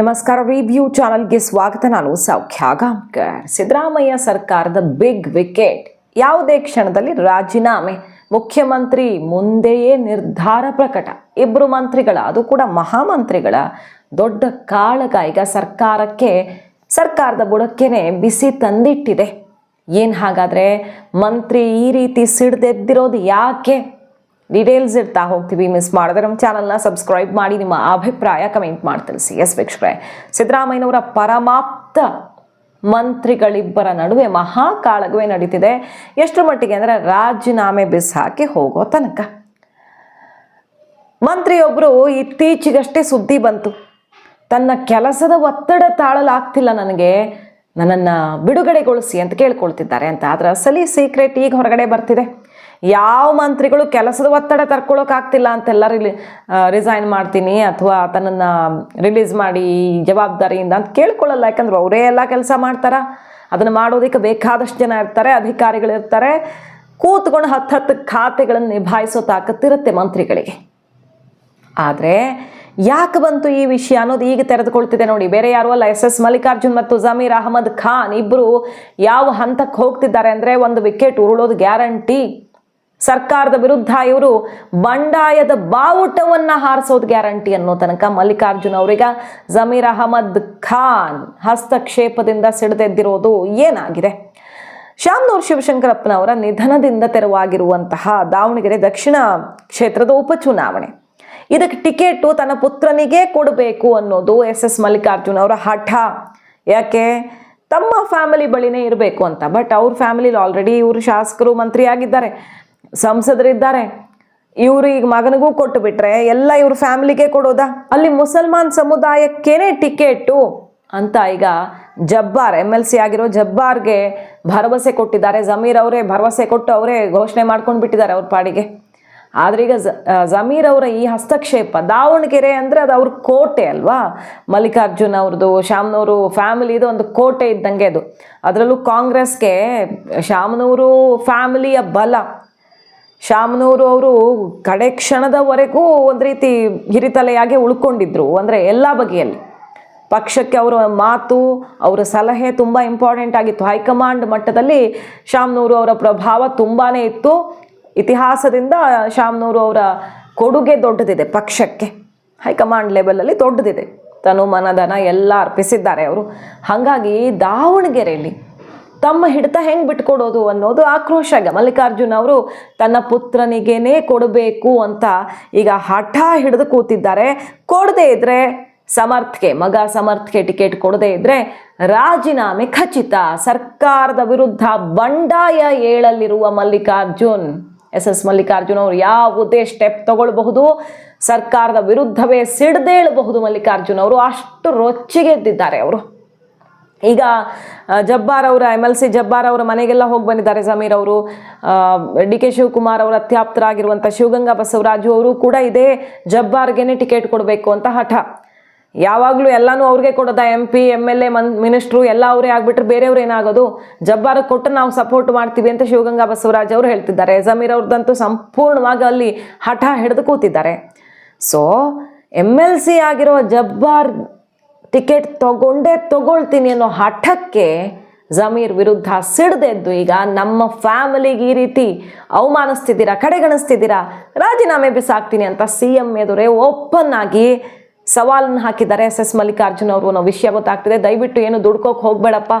ನಮಸ್ಕಾರ ರಿವ್ಯೂ ಚಾನಲ್ಗೆ ಸ್ವಾಗತ. ನಾನು ಸೌಖ್ಯ ಗಾಂಕರ್ ಸಿದ್ದರಾಮಯ್ಯ ಸರ್ಕಾರದ ಬಿಗ್ ವಿಕೆಟ್ ಯಾವುದೇ ಕ್ಷಣದಲ್ಲಿ ರಾಜೀನಾಮೆ. ಮುಖ್ಯಮಂತ್ರಿ ಮುಂದೆಯೇ ನಿರ್ಧಾರ ಪ್ರಕಟ. ಇಬ್ಬರು ಮಂತ್ರಿಗಳ, ಅದು ಕೂಡ ಮಹಾಮಂತ್ರಿಗಳ ದೊಡ್ಡ ಕಾಳಗ ಈಗ ಸರ್ಕಾರಕ್ಕೆ, ಸರ್ಕಾರದ ಬುಡಕ್ಕೇನೆ ಬಿಸಿ ತಂದಿಟ್ಟಿದೆ. ಏನು ಹಾಗಾದರೆ, ಮಂತ್ರಿ ಈ ರೀತಿ ಸಿಡ್ದೆದ್ದಿರೋದು ಯಾಕೆ? ಡೀಟೇಲ್ಸ್ ಇರ್ತಾ ಹೋಗ್ತೀವಿ. ಮಿಸ್ ಮಾಡಿದ್ರೆ ನಮ್ಮ ಚಾನಲ್ನ ಸಬ್ಸ್ಕ್ರೈಬ್ ಮಾಡಿ ನಿಮ್ಮ ಅಭಿಪ್ರಾಯ ಕಮೆಂಟ್ ಮಾಡಿ ತಿಳಿಸಿ. ಎಸ್ ವೀಕ್ಷಕರೇ, ಸಿದ್ದರಾಮಯ್ಯನವರ ಪರಮಾಪ್ತ ಮಂತ್ರಿಗಳಿಬ್ಬರ ನಡುವೆ ಮಹಾ ಕಾಳಗವೇ ನಡೀತಿದೆ. ಎಷ್ಟರ ಮಟ್ಟಿಗೆ ಅಂದರೆ ರಾಜೀನಾಮೆ ಬಿಸಾಕಿ ಹೋಗೋ ತನಕ. ಮಂತ್ರಿಯೊಬ್ಬರು ಇತ್ತೀಚೆಗಷ್ಟೇ ಸುದ್ದಿ ಬಂತು. ತನ್ನ ಕೆಲಸದ ಒತ್ತಡ ತಾಳಲಾಗ್ತಿಲ್ಲ ನನಗೆ. ನನ್ನನ್ನು ಬಿಡುಗಡೆಗೊಳಿಸಿ ಅಂತ ಕೇಳ್ಕೊಳ್ತಿದ್ದಾರೆ ಅಂತ. ಅದರ ಅಸಲಿ ಸೀಕ್ರೆಟ್ ಈಗ ಹೊರಗಡೆ ಬರ್ತಿದೆ. ಯಾವ ಮಂತ್ರಿಗಳು ಕೆಲಸದ ಒತ್ತಡ ತರ್ಕೊಳ್ಳೋಕ್ಕಾಗ್ತಿಲ್ಲ ಅಂತೆಲ್ಲ ರಿಲಿ ರಿಸೈನ್ ಮಾಡ್ತೀನಿ ಅಥವಾ ತನ್ನನ್ನು ರಿಲೀಸ್ ಮಾಡಿ ಜವಾಬ್ದಾರಿಯಿಂದ ಅಂತ ಕೇಳ್ಕೊಳ್ಳಲ್ಲ. ಯಾಕಂದ್ರೆ ಅವರೇ ಎಲ್ಲ ಕೆಲಸ ಮಾಡ್ತಾರ? ಅದನ್ನು ಮಾಡೋದಕ್ಕೆ ಬೇಕಾದಷ್ಟು ಜನ ಇರ್ತಾರೆ ಅಧಿಕಾರಿಗಳಿರ್ತಾರೆ ಕೂತ್ಕೊಂಡು ಹತ್ತು ಹತ್ತು ಖಾತೆಗಳನ್ನು ನಿಭಾಯಿಸೋ ತಾಕತ್ತಿರುತ್ತೆ ಮಂತ್ರಿಗಳಿಗೆ. ಆದರೆ ಯಾಕೆ ಬಂತು ಈ ವಿಷಯ ಅನ್ನೋದು ಈಗ ತೆರೆದುಕೊಳ್ತಿದೆ ನೋಡಿ. ಬೇರೆ ಯಾರು ಅಲ್ಲ, ಎಸ್ ಎಸ್ ಮಲ್ಲಿಕಾರ್ಜುನ್ ಮತ್ತು ಜಮೀರ್ ಅಹಮದ್ ಖಾನ್ ಇಬ್ಬರು ಯಾವ ಹಂತಕ್ಕೆ ಹೋಗ್ತಿದ್ದಾರೆ ಅಂದರೆ ಒಂದು ವಿಕೆಟ್ ಉರುಳೋದು ಗ್ಯಾರಂಟಿ ಸರ್ಕಾರದ ವಿರುದ್ಧ ಇವರು ಬಂಡಾಯದ ಬಾವುಟವನ್ನ ಹಾರಿಸೋದು ಗ್ಯಾರಂಟಿ ಅನ್ನೋ ತನಕ ಮಲ್ಲಿಕಾರ್ಜುನ್ ಅವರಿಗ ಜಮೀರ್ ಅಹಮದ್ ಖಾನ್ ಹಸ್ತಕ್ಷೇಪದಿಂದ ಸಿಡಿದೆದ್ದಿರೋದು ಏನಾಗಿದೆ? ಶಾಮ್ನೂರ್ ಶಿವಶಂಕರಪ್ಪನವರ ನಿಧನದಿಂದ ತೆರವಾಗಿರುವಂತಹ ದಾವಣಗೆರೆ ದಕ್ಷಿಣ ಕ್ಷೇತ್ರದ ಉಪಚುನಾವಣೆ. ಇದಕ್ಕೆ ಟಿಕೆಟು ತನ್ನ ಪುತ್ರನಿಗೆ ಕೊಡಬೇಕು ಅನ್ನೋದು ಎಸ್ ಎಸ್ ಮಲ್ಲಿಕಾರ್ಜುನ್ ಅವರ ಹಠ. ಯಾಕೆ? ತಮ್ಮ ಫ್ಯಾಮಿಲಿ ಬಳಿನೇ ಇರಬೇಕು ಅಂತ. ಬಟ್ ಅವ್ರ ಫ್ಯಾಮಿಲಿಲಿ ಆಲ್ರೆಡಿ ಇವರು ಶಾಸಕರು ಮಂತ್ರಿ ಆಗಿದ್ದಾರೆ ಸಂಸದರಿದ್ದಾರೆ. ಇವರು ಈಗ ಮಗನಿಗೂ ಕೊಟ್ಟು ಬಿಟ್ರೆ ಎಲ್ಲ ಇವ್ರ ಫ್ಯಾಮಿಲಿಗೆ ಕೊಡೋದಾ? ಅಲ್ಲಿ ಮುಸಲ್ಮಾನ್ ಸಮುದಾಯಕ್ಕೇನೆ ಟಿಕೆಟು ಅಂತ ಈಗ ಜಬ್ಬಾರ್ ಎಂ ಎಲ್ ಸಿ ಆಗಿರೋ ಜಬ್ಬಾರ್ಗೆ ಭರವಸೆ ಕೊಟ್ಟಿದ್ದಾರೆ. ಜಮೀರ್ ಅವರೇ ಭರವಸೆ ಕೊಟ್ಟು ಅವರೇ ಘೋಷಣೆ ಮಾಡ್ಕೊಂಡು ಬಿಟ್ಟಿದ್ದಾರೆ ಅವ್ರ ಪಾಡಿಗೆ. ಆದ್ರೆ ಈಗ ಜಮೀರ್ ಅವರ ಈ ಹಸ್ತಕ್ಷೇಪ, ದಾವಣಗೆರೆ ಅಂದರೆ ಅದು ಅವ್ರ ಕೋಟೆ ಅಲ್ವಾ? ಮಲ್ಲಿಕಾರ್ಜುನ್ ಅವ್ರದ್ದು ಶ್ಯಾಮ್ನವರು ಫ್ಯಾಮಿಲಿದು ಒಂದು ಕೋಟೆ ಇದ್ದಂಗೆ ಅದು. ಅದರಲ್ಲೂ ಕಾಂಗ್ರೆಸ್ಗೆ ಶಾಮನೂರು ಫ್ಯಾಮಿಲಿಯ ಬಲ. ಶಾಮನೂರು ಅವರು ಕಡೆ ಕ್ಷಣದವರೆಗೂ ಒಂದು ರೀತಿ ಹಿರಿತಲೆಯಾಗಿ ಉಳ್ಕೊಂಡಿದ್ರು. ಅಂದರೆ ಎಲ್ಲ ಬಗೆಯಲ್ಲಿ. ಪಕ್ಷಕ್ಕೆ ಅವರ ಮಾತು, ಅವರ ಸಲಹೆ ತುಂಬ ಇಂಪಾರ್ಟೆಂಟ್ ಆಗಿತ್ತು. ಹೈಕಮಾಂಡ್ ಮಟ್ಟದಲ್ಲಿ ಶಾಮನೂರು ಅವರ ಪ್ರಭಾವ ತುಂಬಾ ಇತ್ತು. ಇತಿಹಾಸದಿಂದ ಶಾಮನೂರು ಅವರ ಕೊಡುಗೆ ದೊಡ್ಡದಿದೆ ಪಕ್ಷಕ್ಕೆ. ಹೈಕಮಾಂಡ್ ಲೆವೆಲಲ್ಲಿ ದೊಡ್ಡದಿದೆ. ತನು ಮನಧನ ಎಲ್ಲ ಅರ್ಪಿಸಿದ್ದಾರೆ ಅವರು. ಹಾಗಾಗಿ ದಾವಣಗೆರೆಯಲ್ಲಿ ತಮ್ಮ ಹಿಡಿತ ಹೆಂಗೆ ಬಿಟ್ಕೊಡೋದು ಅನ್ನೋದು ಆಕ್ರೋಶ ಮಲ್ಲಿಕಾರ್ಜುನ್ ಅವರು ತನ್ನ ಪುತ್ರನಿಗೇನೆ ಕೊಡಬೇಕು ಅಂತ ಈಗ ಹಠ ಹಿಡಿದು ಕೂತಿದ್ದಾರೆ. ಕೊಡದೇ ಇದ್ರೆ ಸಮರ್ಥ್ಗೆ, ಮಗ ಸಮರ್ಥ್ಗೆ ಟಿಕೆಟ್ ಕೊಡದೇ ಇದ್ರೆ ರಾಜೀನಾಮೆ ಖಚಿತ. ಸರ್ಕಾರದ ವಿರುದ್ಧ ಬಂಡಾಯ ಏಳಲಿರುವ ಮಲ್ಲಿಕಾರ್ಜುನ್, ಎಸ್ ಎಸ್ ಮಲ್ಲಿಕಾರ್ಜುನ್ ಅವರು ಯಾವುದೇ ಸ್ಟೆಪ್ ತಗೊಳ್ಬಹುದು. ಸರ್ಕಾರದ ವಿರುದ್ಧವೇ ಸಿಡ್ದೇಳಬಹುದು ಮಲ್ಲಿಕಾರ್ಜುನ್ ಅವರು. ಅಷ್ಟು ರೊಚ್ಚಿಗೆದ್ದಿದ್ದಾರೆ ಅವರು. ಈಗ ಜಬ್ಬಾರ್ ಅವರ, ಎಂ ಎಲ್ ಸಿ ಜಬ್ಬಾರ್ ಅವರ ಮನೆಗೆಲ್ಲ ಹೋಗಿ ಬಂದಿದ್ದಾರೆ ಜಮೀರ್ ಅವರು. ಡಿ ಕೆ ಶಿವಕುಮಾರ್ ಅವರ ಅತ್ಯಾಪ್ತರಾಗಿರುವಂಥ ಶಿವಗಂಗಾ ಬಸವರಾಜು ಅವರು ಕೂಡ ಇದೇ ಜಬ್ಬಾರ್ಗೆನೆ ಟಿಕೆಟ್ ಕೊಡಬೇಕು ಅಂತ ಹಠ. ಯಾವಾಗಲೂ ಎಲ್ಲನೂ ಅವ್ರಿಗೆ ಕೊಡೋದ M P M L A, Mann, minister ಎಲ್ಲ ಅವರೇ ಆಗಿಬಿಟ್ರೆ ಬೇರೆಯವ್ರು ಏನಾಗೋದು? ಜಬ್ಬಾರ್ ಕೊಟ್ಟು ನಾವು ಸಪೋರ್ಟ್ ಮಾಡ್ತೀವಿ ಅಂತ ಶಿವಗಂಗಾ ಬಸವರಾಜ್ ಅವರು ಹೇಳ್ತಿದ್ದಾರೆ. ಜಮೀರ್ ಅವ್ರದ್ದಂತೂ ಸಂಪೂರ್ಣವಾಗಿ ಅಲ್ಲಿ ಹಠ ಹಿಡಿದು ಕೂತಿದ್ದಾರೆ. ಸೊ ಎಂ ಎಲ್ ಸಿ ಆಗಿರೋ ಜಬ್ಬಾರ್ ಟಿಕೆಟ್ ತಗೊಂಡೇ ತಗೊಳ್ತೀನಿ ಅನ್ನೋ ಹಠಕ್ಕೆ ಜಮೀರ್ ವಿರುದ್ಧ ಸಿಡ್ದೆದ್ದು ಈಗ ನಮ್ಮ ಫ್ಯಾಮಿಲಿಗೆ ಈ ರೀತಿ ಅವಮಾನಿಸ್ತಿದ್ದೀರಾ, ಕಡೆಗಣಿಸ್ತಿದ್ದೀರಾ, ರಾಜೀನಾಮೆ ಬಿಸಾಕ್ತೀನಿ ಅಂತ ಸಿ ಎಂ ಎದುರೇ ಓಪನ್ ಆಗಿ ಸವಾಲನ್ನು ಹಾಕಿದ್ದಾರೆ ಎಸ್ ಎಸ್ ಮಲ್ಲಿಕಾರ್ಜುನ್ ಅವರು ಅನ್ನೋ ವಿಷಯ ಗೊತ್ತಾಗ್ತಿದೆ. ದಯವಿಟ್ಟು ಏನು ದುಡ್ಕೋಕೆ ಹೋಗ್ಬೇಡಪ್ಪ.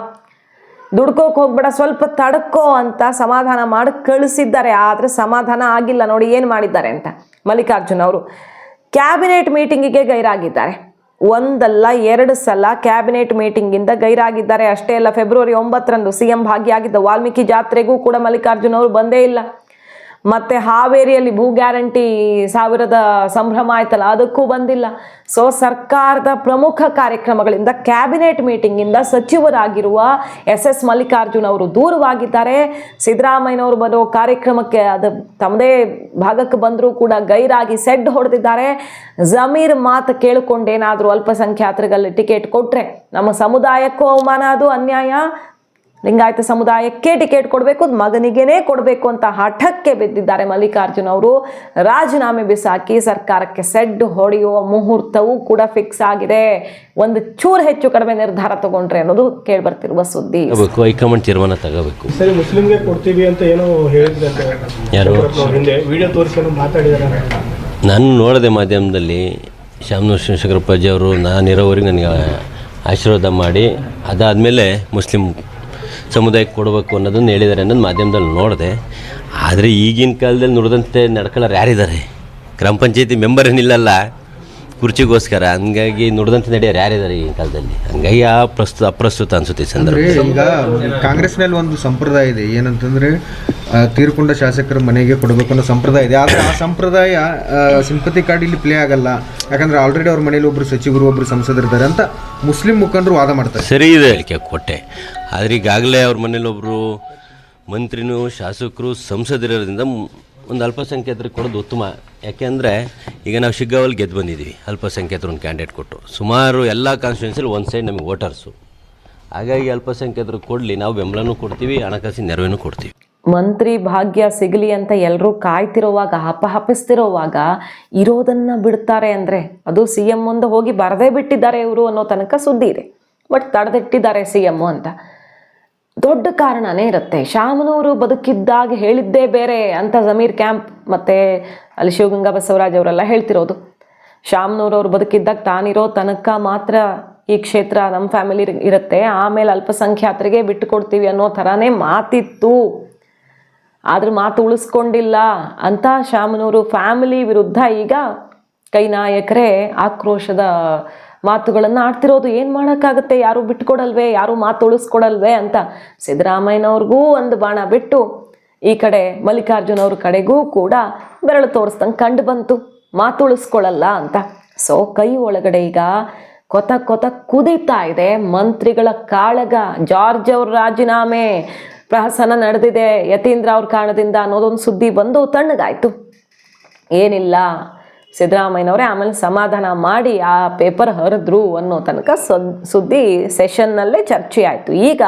ದುಡ್ಕೋಕೆ ಹೋಗ್ಬೇಡ, ಸ್ವಲ್ಪ ತಡ್ಕೋ ಅಂತ ಸಮಾಧಾನ ಮಾಡಿ ಕಳಿಸಿದ್ದಾರೆ, ಆದರೆ ಸಮಾಧಾನ ಆಗಿಲ್ಲ. ನೋಡಿ ಏನು ಮಾಡಿದ್ದಾರೆ ಅಂತ ಮಲ್ಲಿಕಾರ್ಜುನ್ ಅವರು. ಕ್ಯಾಬಿನೆಟ್ ಮೀಟಿಂಗಿಗೆ ಗೈರಾಗಿದ್ದಾರೆ. ಒಂದಲ್ಲ ಎರಡು ಸಲ ಕ್ಯಾಬಿನೆಟ್ ಮೀಟಿಂಗಿಂದ ಗೈರಾಗಿದ್ದಾರೆ. ಅಷ್ಟೇ ಅಲ್ಲ, ಫೆಬ್ರವರಿ ಒಂಬತ್ತರಂದು ಸಿಎಂ ಭಾಗಿಯಾಗಿದ್ದ ವಾಲ್ಮೀಕಿ ಜಾತ್ರೆಗೂ ಕೂಡ ಮಲ್ಲಿಕಾರ್ಜುನ್ ಅವರು ಬಂದೇ ಇಲ್ಲ. ಮತ್ತೆ ಹಾವೇರಿಯಲ್ಲಿ ಭೂ ಗ್ಯಾರಂಟಿ ಸಾವಿರದ ಸಂಭ್ರಮ ಆಯ್ತಲ್ಲ, ಅದಕ್ಕೂ ಬಂದಿಲ್ಲ. ಸೊ ಸರ್ಕಾರದ ಪ್ರಮುಖ ಕಾರ್ಯಕ್ರಮಗಳಿಂದ ಕ್ಯಾಬಿನೆಟ್ ಮೀಟಿಂಗಿಂದ ಸಚಿವರಾಗಿರುವ ಎಸ್ ಎಸ್ ಮಲ್ಲಿಕಾರ್ಜುನ್ ಅವರು ದೂರವಾಗಿದ್ದಾರೆ. ಸಿದ್ದರಾಮಯ್ಯನವರು ಬರೋ ಕಾರ್ಯಕ್ರಮಕ್ಕೆ ಅದು ತಮ್ಮದೇ ಭಾಗಕ್ಕೆ ಬಂದರೂ ಕೂಡ ಗೈರಾಗಿ ಸೆಡ್ ಹೊಡೆದಿದ್ದಾರೆ. ಜಮೀರ್ ಮಾತು ಕೇಳಿಕೊಂಡೇನಾದರೂ ಅಲ್ಪಸಂಖ್ಯಾತರಿಗಲ್ಲಿ ಟಿಕೆಟ್ ಕೊಟ್ಟರೆ ನಮ್ಮ ಸಮುದಾಯಕ್ಕೂ ಅವಮಾನ, ಅದು ಅನ್ಯಾಯ. ಲಿಂಗಾಯತ ಸಮುದಾಯಕ್ಕೆ ಟಿಕೆಟ್ ಕೊಡಬೇಕು ಮಗನಿಗೇನೆ ಕೊಡಬೇಕು ಅಂತ ಹಠಕ್ಕೆ ಬಿದ್ದಿದ್ದಾರೆ ಮಲ್ಲಿಕಾರ್ಜುನ್ ಅವರು. ರಾಜೀನಾಮೆ ಬಿಸಾಕಿ ಸರ್ಕಾರಕ್ಕೆ ಸೆಡ್ ಹೊಡೆಯುವ ಮುಹೂರ್ತವೂ ಕೂಡ ಫಿಕ್ಸ್ ಆಗಿದೆ. ಒಂದು ಚೂರು ಹೆಚ್ಚು ಕಡಿಮೆ ನಿರ್ಧಾರ ತಗೊಂಡ್ರೆ ಅನ್ನೋದು ಕೇಳ್ಬರ್ತಿರುವ ಸುದ್ದಿ. ಹೈಕಮಾಂಡ್ ತೀರ್ಮಾನ ತಗೋಬೇಕು. ಸರಿ ಮುಸ್ಲಿಂಗೆ ಕೊಡ್ತೀವಿ ಅಂತ ಏನೋ ಹೇಳಿದ್ದಾರೆ ನಾನು ನೋಡಿದೆ ಮಾಧ್ಯಮದಲ್ಲಿ ಶಾಮನೂರ್ ಶಿವಶಂಕರಪ್ಪಾಜಿ ಅವರು ನಾನಿರೋವರೆಗೆ ನನಗೆ ಆಶೀರ್ವಾದ ಮಾಡಿ ಅದಾದಮೇಲೆ ಮುಸ್ಲಿಂ ಸಮುದಾಯಕ್ಕೆ ಕೊಡಬೇಕು ಅನ್ನೋದನ್ನು ಹೇಳಿದ್ದಾರೆ ಅನ್ನೋದು ಮಾಧ್ಯಮದಲ್ಲಿ ನೋಡಿದೆ, ಆದರೆ ಈಗಿನ ಕಾಲದಲ್ಲಿ ನುಡಿದಂತೆ ನಡ್ಕೊಳ್ಳೋರು ಯಾರಿದ್ದಾರೆ? ಗ್ರಾಮ ಪಂಚಾಯತಿ ಮೆಂಬರ್ ಏನಿಲ್ಲಲ್ಲ. ಕುರ್ಚಿಗೋಸ್ಕರ ಹಂಗಾಗಿ ನುಡಿದಂತೆ ನಡೆಯೋರು ಯಾರಿದ್ದಾರೆ ಈ ಕಾಲದಲ್ಲಿ? ಹಂಗಾಗಿ ಆ ಪ್ರಸ್ತುತ ಅಪ್ರಸ್ತುತ ಅನ್ಸುತ್ತೆ ಈ ಸಂದರ್ಭ ಅಂದ್ರೆ ಈಗ ಕಾಂಗ್ರೆಸ್ನಲ್ಲಿ ಒಂದು ಸಂಪ್ರದಾಯ ಇದೆ. ಏನಂತಂದ್ರೆ ಆ, ತೀರ್ಕೊಂಡ ಶಾಸಕರ ಮನೆಗೆ ಕೊಡಬೇಕು ಅನ್ನೋ ಸಂಪ್ರದಾಯ ಇದೆ. ಆದ್ರೆ ಆ ಸಂಪ್ರದಾಯ ಸಿಂಪತಿ ಕಾರ್ಡ್ ಇಲ್ಲಿ ಪ್ಲೇ ಆಗಲ್ಲ. ಯಾಕಂದ್ರೆ ಆಲ್ರೆಡಿ ಅವ್ರ ಮನೇಲಿ ಒಬ್ರು ಸಚಿವರು ಒಬ್ರು ಸಂಸದರಿದ್ದಾರೆ ಅಂತ ಮುಸ್ಲಿಂ ಮುಖಂಡರು ವಾದ ಮಾಡ್ತಾರೆ ಸರಿ ಇದೆ ಹೇಳಿಕೆ ಕೊಟ್ಟೆ. ಆದರೆ ಈಗಾಗಲೇ ಅವ್ರ ಮನೇಲಿ ಒಬ್ಬರು ಮಂತ್ರಿನೂ ಶಾಸಕರು ಸಂಸದರಿರೋದ್ರಿಂದ ಮ್- ಒಂದು ಅಲ್ಪಸಂಖ್ಯಾತರಿಗೆ ಕೊಡೋದು ಉತ್ತಮ ಯಾಕೆಂದರೆ ಈಗ ನಾವು ಶಿಗ್ಗಾವಲ್ಲಿ ಗೆದ್ದು ಬಂದಿದ್ದೀವಿ. ಅಲ್ಪಸಂಖ್ಯಾತರು ಒಂದು ಕ್ಯಾಂಡಿಡೇಟ್ ಕೊಟ್ಟು. ಸುಮಾರು ಎಲ್ಲ ಕಾನ್ಸ್ಟಿಟ್ಯೂನ್ಸಿಲಿ ಒಂದು ಸೈಡ್ ನಮಗೆ ವೋಟರ್ಸು ಹಾಗಾಗಿ ಅಲ್ಪಸಂಖ್ಯಾತರು ಕೊಡಲಿ, ನಾವು ಬೆಂಬಲನೂ ಕೊಡ್ತೀವಿ, ಹಣಕಾಸಿನ ನೆರವೇನು ಕೊಡ್ತೀವಿ. ಮಂತ್ರಿ ಭಾಗ್ಯ ಸಿಗಲಿ ಅಂತ ಎಲ್ಲರೂ ಕಾಯ್ತಿರುವಾಗ, ಹಪಹಪಿಸ್ತಿರುವಾಗ ಇರೋದನ್ನ ಬಿಡ್ತಾರೆ ಅಂದರೆ ಅದು ಸಿ ಎಂ ಒಂದು ಹೋಗಿ ಬರದೇ ಬಿಟ್ಟಿದ್ದಾರೆ ಇವರು ಅನ್ನೋ ತನಕ ಸುದ್ದಿ ಇದೆ. ಬಟ್ ತಡೆದಿಟ್ಟಿದ್ದಾರೆ ಸಿ ಎಮ್ಮು ಅಂತ. ದೊಡ್ಡ ಕಾರಣನೇ ಇರುತ್ತೆ. ಶಾಮನೂರು ಬದುಕಿದ್ದಾಗ ಹೇಳಿದ್ದೇ ಬೇರೆ ಅಂತ ಜಮೀರ್ ಕ್ಯಾಂಪ್ ಮತ್ತು ಅಲ್ಲಿ ಶಿವಗಂಗಾ ಬಸವರಾಜ್ ಅವರೆಲ್ಲ ಹೇಳ್ತಿರೋದು. ಶಾಮನೂರು ಅವ್ರು ಬದುಕಿದ್ದಾಗ ತಾನಿರೋ ತನಕ ಮಾತ್ರ ಈ ಕ್ಷೇತ್ರ ನಮ್ಮ ಫ್ಯಾಮಿಲಿ ಇರುತ್ತೆ. ಆಮೇಲೆ ಅಲ್ಪಸಂಖ್ಯಾತರಿಗೆ ಬಿಟ್ಟು ಕೊಡ್ತೀವಿ ಅನ್ನೋ ಥರನೇ ಮಾತಿತ್ತು. ಆದ್ರೆ ಮಾತು ಉಳಿಸ್ಕೊಂಡಿಲ್ಲ ಅಂತ ಶಾಮನೂರು ಫ್ಯಾಮಿಲಿ ವಿರುದ್ಧ ಈಗ ಕೈ ನಾಯಕರೇ ಆಕ್ರೋಶದ ಮಾತುಗಳನ್ನು ಆಡ್ತಿರೋದು. ಏನು ಮಾಡೋಕ್ಕಾಗುತ್ತೆ? ಯಾರು ಬಿಟ್ಟುಕೊಡಲ್ವೇ? ಯಾರು ಮಾತು ಉಳಿಸ್ಕೊಡಲ್ವೇ ಅಂತ ಸಿದ್ದರಾಮಯ್ಯನವ್ರಿಗೂ ಒಂದು ಬಾಣ ಬಿಟ್ಟು ಈ ಕಡೆ ಮಲ್ಲಿಕಾರ್ಜುನ ಅವ್ರ ಕಡೆಗೂ ಕೂಡ ಬೆರಳು ತೋರಿಸ್ದಂಗೆ ಕಂಡು ಬಂತು. ಮಾತುಳಿಸ್ಕೊಳ್ಳಲ್ಲ ಅಂತ. ಸೊ ಕೈ ಒಳಗಡೆ ಈಗ ಕೊತ ಕೊತ ಕುದೀತಾ ಇದೆ. ಮಂತ್ರಿಗಳ ಕಾಳಗ ಜಾರ್ಜ್ ಅವ್ರ ರಾಜೀನಾಮೆ ಪ್ರಹಸನ ನಡೆದಿದೆ. ಯತೀಂದ್ರ ಅವ್ರ ಕಾರಣದಿಂದ ಅನ್ನೋದೊಂದು ಸುದ್ದಿ ಬಂದು ತಣ್ಣಗಾಯ್ತು. ಏನಿಲ್ಲ, ಸಿದ್ದರಾಮಯ್ಯನವರೇ ಆಮೇಲೆ ಸಮಾಧಾನ ಮಾಡಿ ಆ ಪೇಪರ್ ಹರಿದ್ರು ಅನ್ನೋ ತನಕ ಸುದ್- ಸುದ್ದಿ ಸೆಷನ್ನಲ್ಲೇ ಚರ್ಚೆ ಆಯಿತು ಈಗ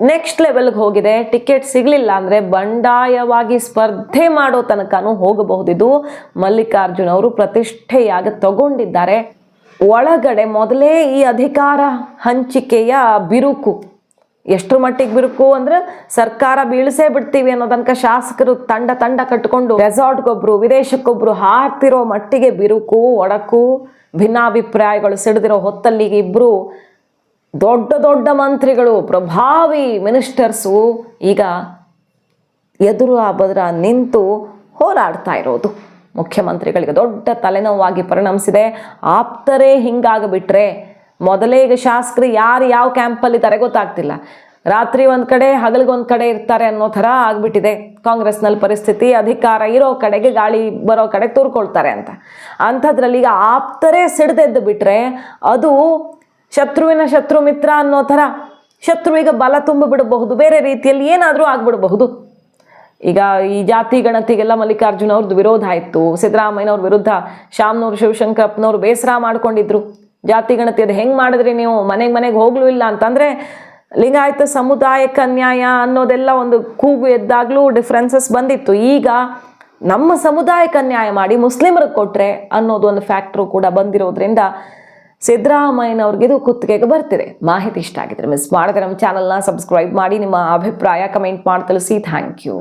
ನೆಕ್ಸ್ಟ್ ಲೆವೆಲ್ಗೆ ಹೋಗಿದೆ. ಟಿಕೆಟ್ ಸಿಗಲಿಲ್ಲ ಅಂದರೆ ಬಂಡಾಯವಾಗಿ ಸ್ಪರ್ಧೆ ಮಾಡೋ ತನಕನೂ ಹೋಗಬಹುದಿದು. ಮಲ್ಲಿಕಾರ್ಜುನ್ ಅವರು ಪ್ರತಿಷ್ಠೆಯಾಗಿ ತಗೊಂಡಿದ್ದಾರೆ. ಒಳಗಡೆ ಮೊದಲೇ ಈ ಅಧಿಕಾರ ಹಂಚಿಕೆಯ ಬಿರುಕು. ಎಷ್ಟರ ಮಟ್ಟಿಗೆ ಬಿರುಕು ಅಂದ್ರೆ ಸರ್ಕಾರ ಬೀಳಿಸೇ ಬಿಡ್ತೀವಿ ಅನ್ನೋ ತನಕ ಶಾಸಕರು ತಂಡ ತಂಡ ಕಟ್ಕೊಂಡು ರೆಸಾರ್ಟ್ಗೊಬ್ರು ವಿದೇಶಕ್ಕೊಬ್ರು ಹಾರ್ತಿರೋ ಮಟ್ಟಿಗೆ ಬಿರುಕು, ಒಡಕು, ಭಿನ್ನಾಭಿಪ್ರಾಯಗಳು ಸಿಡಿದಿರೋ ಹೊತ್ತಲ್ಲಿಗೆ ಇಬ್ರು ದೊಡ್ಡ ದೊಡ್ಡ ಮಂತ್ರಿಗಳು, ಪ್ರಭಾವಿ ಮಿನಿಸ್ಟರ್ಸು ಈಗ ಎದುರು ಆ ಬದರ ನಿಂತು ಹೋರಾಡ್ತಾ ಇರೋದು. ಮುಖ್ಯಮಂತ್ರಿಗಳಿಗೆ ದೊಡ್ಡ ತಲೆನೋವಾಗಿ ಪರಿಣಮಿಸಿದೆ. ಆಪ್ತರೇ ಹಿಂಗಾಗಿಬಿಟ್ರೆ ಮೊದಲೇ ಈಗ ಶಾಸಕರು ಯಾರು ಯಾವ ಕ್ಯಾಂಪಲ್ಲಿದ್ದಾರೆ ಗೊತ್ತಾಗ್ತಿಲ್ಲ. ರಾತ್ರಿ ಒಂದು ಕಡೆ ಹಗಲಿಗೊಂದು ಕಡೆ ಇರ್ತಾರೆ ಅನ್ನೋ ಥರ ಆಗಿಬಿಟ್ಟಿದೆ. ಕಾಂಗ್ರೆಸ್ನಲ್ಲಿ ಪರಿಸ್ಥಿತಿ, ಅಧಿಕಾರ ಇರೋ ಕಡೆಗೆ ಗಾಳಿ ಬರೋ ಕಡೆ ತೂರ್ಕೊಳ್ತಾರೆ ಅಂತ. ಅಂಥದ್ರಲ್ಲಿ ಈಗ ಆಪ್ತರೇ ಸಿಡ್ದೆದ್ದು ಬಿಟ್ಟರೆ ಅದು ಶತ್ರುವಿನ ಶತ್ರು ಮಿತ್ರ ಅನ್ನೋ ಥರ ಶತ್ರುವಿಗೆ ಬಲ ತುಂಬಿ ಬಿಡಬಹುದು. ಬೇರೆ ರೀತಿಯಲ್ಲಿ ಏನಾದರೂ ಆಗ್ಬಿಡಬಹುದು. ಈಗ ಈ ಜಾತಿ ಗಣತಿಗೆಲ್ಲ ಮಲ್ಲಿಕಾರ್ಜುನ ಅವ್ರದ್ದು ವಿರೋಧ ಆಯಿತು. ಸಿದ್ದರಾಮಯ್ಯನವ್ರ ವಿರುದ್ಧ ಶ್ಯಾಮ್ನವ್ರು, ಶಿವಶಂಕರಪ್ಪನವ್ರು ಬೇಸರ ಮಾಡ್ಕೊಂಡಿದ್ರು. ಜಾತಿ ಗಣತಿ ಅದು ಹೆಂಗೆ ಮಾಡಿದ್ರಿ ನೀವು? ಮನೆಗೆ ಮನೆಗೆ ಹೋಗ್ಲೂ ಇಲ್ಲ ಅಂತಂದರೆ ಲಿಂಗಾಯತ ಸಮುದಾಯಕ್ಕೆ ಅನ್ಯಾಯ ಅನ್ನೋದೆಲ್ಲ ಒಂದು ಕೂಗು ಎದ್ದಾಗಲೂ ಡಿಫ್ರೆನ್ಸಸ್ ಬಂದಿತ್ತು. ಈಗ ನಮ್ಮ ಸಮುದಾಯಕ್ಕೆ ಅನ್ಯಾಯ ಮಾಡಿ ಮುಸ್ಲಿಮರಿಗೆ ಕೊಟ್ಟರೆ ಅನ್ನೋದು ಒಂದು ಫ್ಯಾಕ್ಟ್ರು ಕೂಡ ಬಂದಿರೋದ್ರಿಂದ ಸಿದ್ದರಾಮಯ್ಯನವ್ರಿಗೆ ಇದು ಕುತ್ತಿಗೆಗೆ ಬರ್ತಿದೆ. ಮಾಹಿತಿ ಇಷ್ಟ ಆಗಿದ್ರೆ ಮಿಸ್ ಮಾಡಿದ್ರೆ ನಮ್ಮ ಚಾನಲ್ನ ಸಬ್ಸ್ಕ್ರೈಬ್ ಮಾಡಿ, ನಿಮ್ಮ ಅಭಿಪ್ರಾಯ ಕಮೆಂಟ್ ಮಾಡಿ ತಿಳಿಸಿ. Thank you